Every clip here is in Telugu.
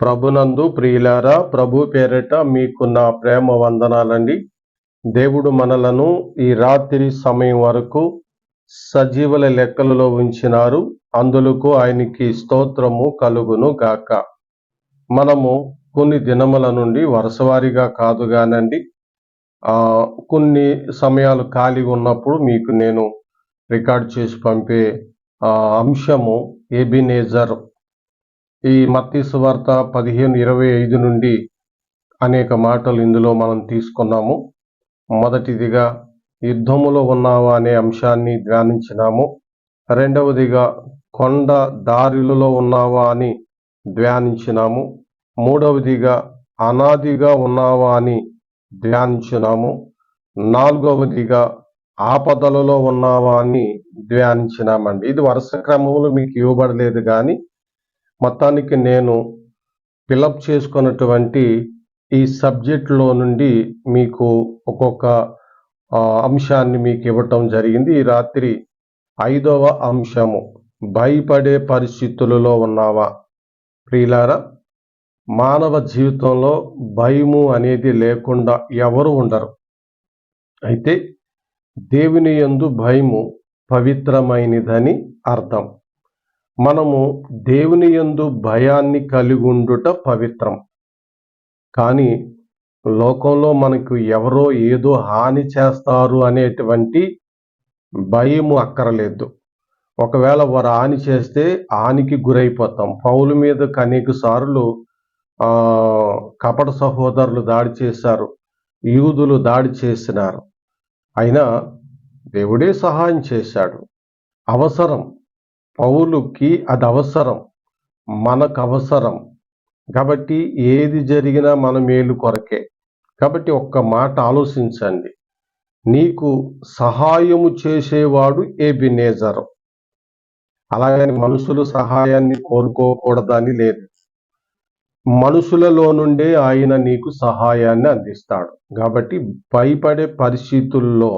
ప్రభునందు ప్రియులారా ప్రభు పేరట మీకు నా ప్రేమ వందనాలండి. దేవుడు మనలను ఈ రాత్రి సమయం వరకు సజీవుల లెక్కలలో ఉంచినారు. అందులకు ఆయనకి స్తోత్రము కలుగును గాక. మనము కొన్ని దినముల నుండి వరుసవారీగా కాదు కానండి కొన్ని సమయాలు ఖాళీ ఉన్నప్పుడు మీకు నేను రికార్డ్ చేసి పంపే ఆ, అంశము ఎబినేజర్ ఈ మత్తి సువార్త పదిహేను ఇరవై ఐదు నుండి అనేక మాటలు ఇందులో మనం తీసుకున్నాము. మొదటిదిగా యుద్ధములో ఉన్నావా అనే అంశాన్ని ధ్యానించినాము. రెండవదిగా కొండ దారులలో ఉన్నావా అని ధ్యానించినాము. మూడవదిగా అనాదిగా ఉన్నావా అని ధ్యానించినాము. నాలుగవదిగా ఆపదలలో ఉన్నావా అని ధ్యానించినామండి. ఇది వరుస క్రమంలో మీకు ఇవ్వబడలేదు కానీ మొత్తానికి నేను ఫిలప్ చేసుకున్నటువంటి ఈ సబ్జెక్ట్లో నుండి మీకు ఒక్కొక్క అంశాన్ని మీకు ఇవ్వటం జరిగింది. ఈ రాత్రి ఐదవ అంశము భయపడే పరిస్థితులలో ఉన్నావా? ప్రియులారా మానవ జీవితంలో భయము అనేది లేకుండా ఎవరు ఉండరు. అయితే దేవుని యందు భయము పవిత్రమైనదని అర్థం. మనము దేవుని యందు భయాన్ని కలిగి ఉండుట పవిత్రం. కానీ లోకంలో మనకు ఎవరో ఏదో హాని చేస్తారు అనేటువంటి భయము అక్కరలేదు. ఒకవేళ వారు హాని చేస్తే హానికి గురైపోతాం. పౌలు మీద అనేక సార్లు కపట సహోదరులు దాడి చేశారు. యూదులు దాడి చేసినారు. అయినా దేవుడే సహాయం చేశాడు. అవసరం. పౌలుకి అది అవసరం మనకు అవసరం కాబట్టి ఏది జరిగినా మన మేలు కొరకే. కాబట్టి ఒక్క మాట ఆలోచించండి. నీకు సహాయము చేసేవాడు ఏబినేజరు. అలాగని మనుషులు సహాయాన్ని కోరుకోకూడదని లేదు. మనుషులలో నుండే ఆయన నీకు సహాయాన్ని అందిస్తాడు. కాబట్టి భయపడే పరిస్థితుల్లో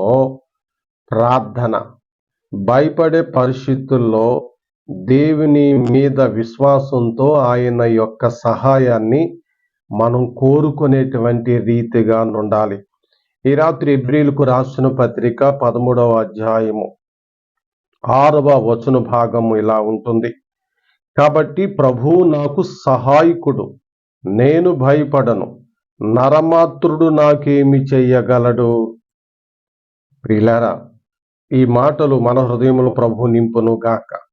ప్రార్థన భయపడే పరిస్థితుల్లో దేవుని మీద విశ్వాసంతో ఆయన యొక్క సహాయాన్ని మనం కోరుకునేటువంటి రీతిగా ఉండాలి. ఈ రాత్రి ఎబ్రిల్కు రాసిన పత్రిక పదమూడవ అధ్యాయము ఆరవ వచన భాగము ఇలా ఉంటుంది. కాబట్టి ప్రభువు నాకు సహాయకుడు నేను భయపడను నరమాత్రుడు నాకేమి చెయ్యగలడు ప్రిలారా ఈ మాటలు మన హృదయంలో ప్రభు నింపును గాక.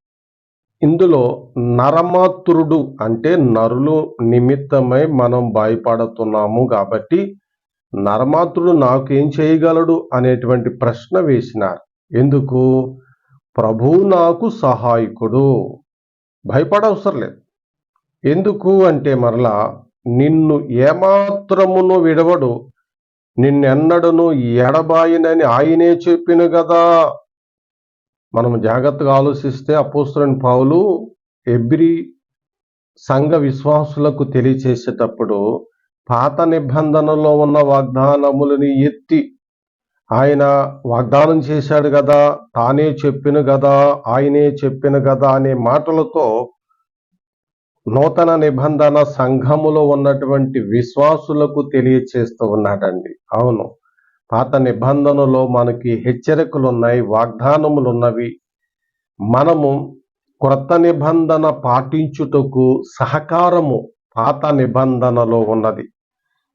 ఇందులో నరమాత్రుడు అంటే నరులు నిమిత్తమై మనం భయపడుతున్నాము కాబట్టి నరమాత్రుడు నాకు ఏం చేయగలడు అనేటువంటి ప్రశ్న వేసినారు. ఎందుకు? ప్రభు నాకు సహాయకుడు. భయపడవసరం లేదు ఎందుకు అంటే మరలా నిన్ను ఏమాత్రమును విడవడు. నిన్నెన్నడను ఎడబాయినని ఆయనే చెప్పిన కదా మనం జాగ్రత్తగా ఆలోచిస్తే అపోస్తులని పౌలు ఎబ్రి సంఘ విశ్వాసులకు తెలియచేసేటప్పుడు పాత నిబంధనలో ఉన్న వాగ్దానములని ఎత్తి ఆయన వాగ్దానం చేశాడు కదా తానే చెప్పిన కదా ఆయనే చెప్పిన కదా అనే మాటలతో నూతన నిబంధన సంఘములో ఉన్నటువంటి విశ్వాసులకు తెలియచేస్తూ ఉన్నాడండి. అవును. పాత నిబంధనలో మనకి హెచ్చరికలు ఉన్నాయి వాగ్దానములు ఉన్నవి మనము క్రొత్త నిబంధన పాటించుటకు సహకారము పాత నిబంధనలో ఉన్నది.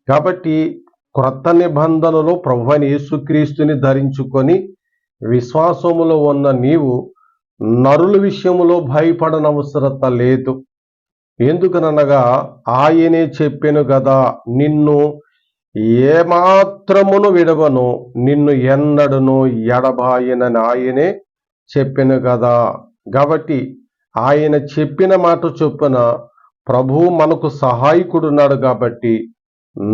కాబట్టి క్రొత్త నిబంధనలో ప్రభువని యేసుక్రీస్తుని ధరించుకొని విశ్వాసములో ఉన్న నీవు నరుల విషయములో భయపడనవసరత లేదు. ఎందుకనగా ఆయనే చెప్పెను కదా నిన్ను ఏమాత్రమును విడవను నిన్ను ఎన్నడను ఎడబాయనని ఆయనే చెప్పెను కదా కాబట్టి ఆయన చెప్పిన మాట చొప్పున ప్రభు మనకు సహాయకుడున్నాడు కాబట్టి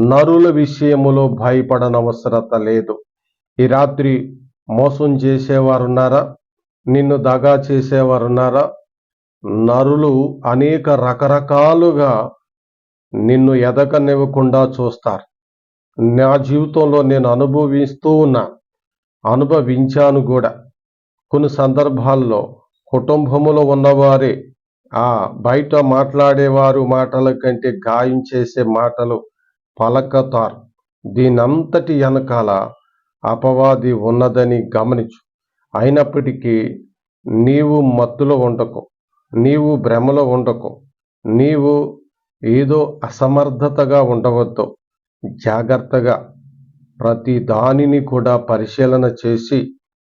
నరుల విషయములో భయపడనవసరత లేదు. ఈ రాత్రి మోసం చేసేవారున్నారా? నిన్ను దగా చేసేవారున్నారా? నరులు అనేక రకరకాలుగా నిన్ను ఎదకనివ్వకుండా చూస్తారు. నా జీవితంలో నేను అనుభవిస్తూ ఉన్నాను అనుభవించాను కూడా. కొన్ని సందర్భాల్లో కుటుంబములో ఉన్నవారే ఆ బయట మాట్లాడేవారు మాటల కంటే గాయం చేసే మాటలు పలకతారు. దీనంతటి వెనకాల అపవాది ఉన్నదని గమనించు. అయినప్పటికీ నీవు మత్తులో ఉండకు నీవు భ్రమలో ఉండకు నీవు ఏదో అసమర్థతగా ఉండవద్దు. జాగ్రత్తగా ప్రతి దానిని కూడా పరిశీలన చేసి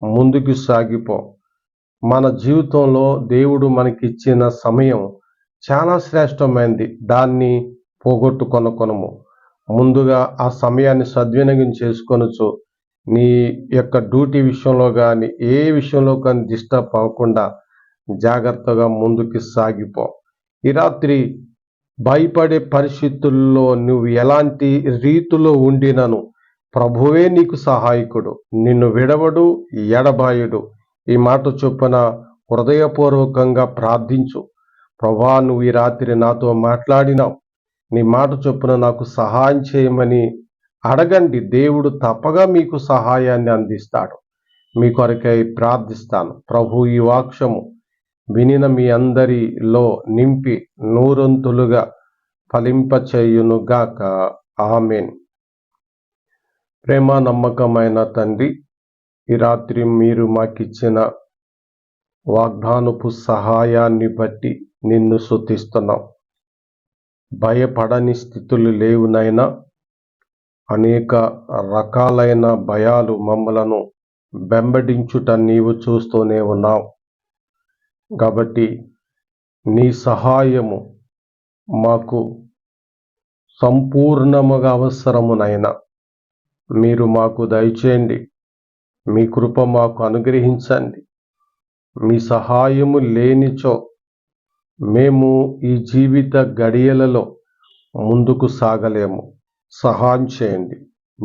ముందుకు సాగిపో. మన జీవితంలో దేవుడు మనకిచ్చిన సమయం చాలా శ్రేష్టమైనది దాన్ని పోగొట్టుకొనకొనము. ముందుగా ఆ సమయాన్ని సద్వినియోగం చేసుకొనొచ్చు నీ యొక్క డ్యూటీ విషయంలో కానీ ఏ విషయంలో కానీ డిస్టర్బ్ అవ్వకుండా జాగ్రత్తగా ముందుకు సాగిపో. ఈ రాత్రి భయపడే పరిస్థితుల్లో నువ్వు ఎలాంటి రీతిలో ఉండినను? ప్రభువే నీకు సహాయకుడు. నిన్ను విడవడు ఎడబాయుడు. ఈ మాట చొప్పున హృదయపూర్వకంగా ప్రార్థించు. ప్రభా నువ్వు ఈ రాత్రి నాతో మాట్లాడినావు. నీ మాట చొప్పున నాకు సహాయం చేయమని అడగండి. దేవుడు తప్పగా మీకు సహాయాన్ని అందిస్తాడు. మీ కొరకై ప్రార్థిస్తాను. ప్రభు ఈ వాక్షము వినిన మీ అందరిలో నింపి నూరొంతులుగా ఫలింపచేయునుగాక. ఆమెన్. ప్రేమ నమ్మకమైన తండ్రి ఈ రాత్రి మీరు మాకిచ్చిన వాగ్దానపు సహాయాన్ని బట్టి నిన్ను శుతిస్తున్నాం భయపడని స్థితులు లేవునైనా అనేక రకాలైన భయాలు మమ్మలను వెంబడించుట నీవు చూస్తూనే ఉన్నావు. కాబట్టి నీ సహాయము మాకు సంపూర్ణముగా అవసరమునైనా. మీరు మాకు దయచేయండి. మీ కృప మాకు అనుగ్రహించండి. మీ సహాయము లేనిచో మేము ఈ జీవిత గడియలలో ముందుకు సాగలేము. సహాయం చేయండి.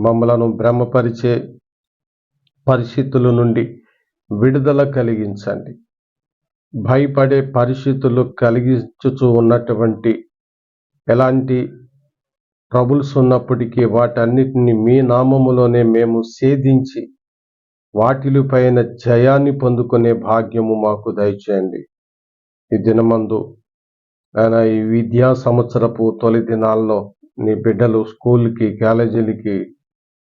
మమ్మలను భ్రమపరిచే పరిస్థితుల నుండి విడుదల కలిగించండి. భయపడే పరిస్థితులు కలిగించుచు ఉన్నటువంటి ఎలాంటి ట్రబుల్స్ ఉన్నప్పటికీ వాటన్నిటిని మీ నామములోనే మేము సేధించి వాటిపైన జయాన్ని పొందుకునే భాగ్యము మాకు దయచేయండి. ఈ దినమందు ఆయన ఈ విద్యా సంవత్సరపు తొలి దినాల్లో నీ బిడ్డలు స్కూల్కి కాలేజీలకి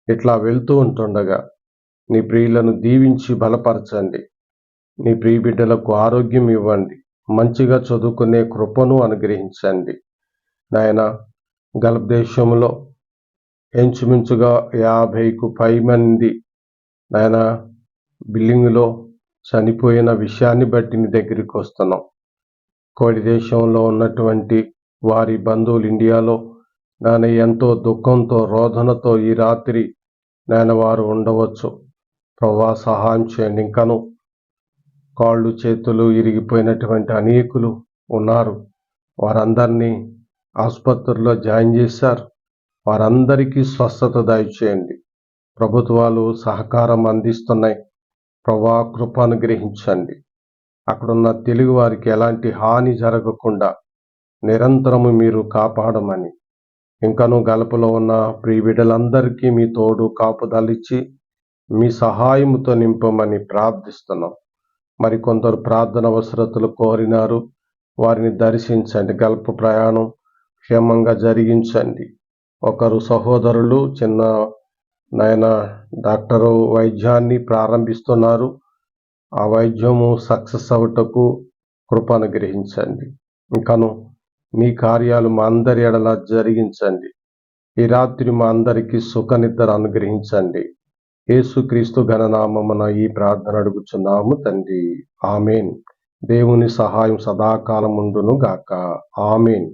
ఇట్లా వెళ్తూ ఉంటుండగా నీ ప్రియులను దీవించి బలపరచండి. నీ ప్రియ బిడ్డలకు ఆరోగ్యం ఇవ్వండి. మంచిగా చదువుకునే కృపను అనుగ్రహించండి. నాయన గల్ఫ్ దేశంలో ఇంచుమించుగా యాభైకు పై మంది నాయన బిల్డింగ్లో చనిపోయిన విషయాన్ని బట్టి నీ దగ్గరికి వస్తున్నాం. కోడి దేశంలో ఉన్నటువంటి వారి బంధువులు ఇండియాలో నాయన ఎంతో దుఃఖంతో రోధనతో ఈ రాత్రి నాయన వారు ఉండవచ్చు. ప్రభా సహాయం చేయండి. ఇంకను కాళ్ళు చేతులు ఇరిగిపోయినటువంటి అనేకులు ఉన్నారు. వారందరినీ ఆసుపత్రుల్లో జాయిన్ చేశారు. వారందరికీ స్వస్థత దయచేయండి. ప్రభుత్వాలు సహకారం అందిస్తున్నాయి. ప్రభా కృపను గ్రహించండి అక్కడున్న తెలుగు వారికి ఎలాంటి హాని జరగకుండా నిరంతరము మీరు కాపాడమని. ఇంకను గలపలో ఉన్న ప్రీ బిడ్డలందరికీ మీ తోడు కాపుదలిచ్చి మీ సహాయముతో నింపమని ప్రార్థిస్తున్నాం. మరి కొందరు ప్రార్థన అవసరతలు కోరినారు. వారిని దర్శించండి. గల్ప ప్రయాణం క్షేమంగా జరిగించండి. ఒకరు సహోదరులు చిన్న నాయన డాక్టరు వైద్యాన్ని ప్రారంభిస్తున్నారు. ఆ వైద్యము సక్సెస్ అవుటకు కృపను గ్రహించండి. ఇంకను మీ కార్యాలు మా అందరి ఎడలా జరిగించండి. ఈ రాత్రి మా అందరికీ సుఖనిద్ర అనుగ్రహించండి. యేసుక్రీస్తు ఘననామమున ఈ ప్రార్థన అడుగుచున్నాము తండ్రి. ఆమెన్. దేవుని సహాయం సదాకాలముండును గాక. ఆమెన్.